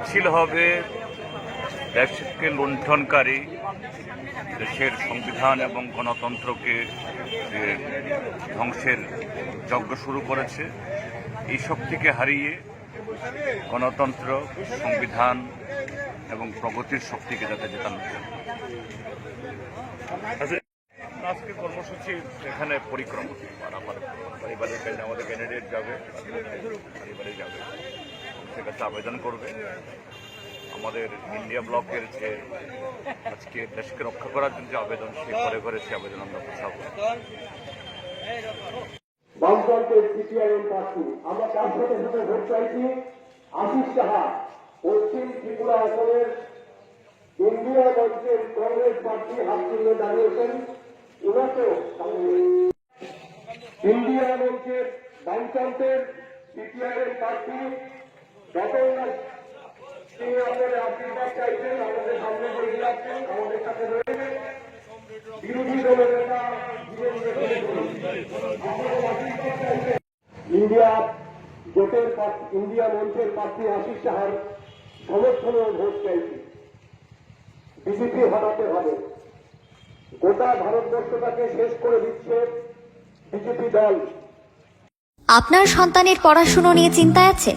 মিছিল হবে দেশকে লুণ্ঠনকারী দেশের সংবিধান এবং গণতন্ত্রকে ধ্বংসের যজ্ঞ শুরু করেছে। এই শক্তিকে হারিয়ে গণতন্ত্র সংবিধান এবং প্রগতির শক্তিকে যাতে জেতানো আচ্ছা, আজকে কর্মসূচি এখানে পরিক্রমা। আমার ক্যান্ডিডেট- আমাদের ক্যান্ডিডেট যাবে। পারিবারিক যাবে। সে কাছে আবেদন করবে। আমাদের ইন্ডিয়া ব্লকের যে আজকে দেশকে রক্ষা করার জন্য যে আবেদন, সে ঘরে ঘরে সে আবেদন আমরা পৌঁছাবো। বামফ্রন্টের সিপিআইএম প্রার্থী, আমরা তার সাথে সাথে ভোট চাইছি। আশিস সাহা, পশ্চিম ত্রিপুরা অসমের ইন্ডিয়া মঞ্চের কংগ্রেস প্রার্থী হাত তুলে দাঁড়িয়েছেন ওনাকেও ইন্ডিয়া মঞ্চের বামফ্রন্টের সিপিআইএম প্রার্থী চাইছেন? আমাদের ইন্ডিয়া প্রার্থী- ইন্ডিয়া মঞ্চের প্রার্থী আশিস সাহার সমর্থনে ভোট চাইছি। বিজেপি হারাতে হবে। গোটা ভারতবর্ষটাকে শেষ করে দিচ্ছে বিজেপি দল। আপনার সন্তানের পড়াশুনো নিয়ে চিন্তায় আছে?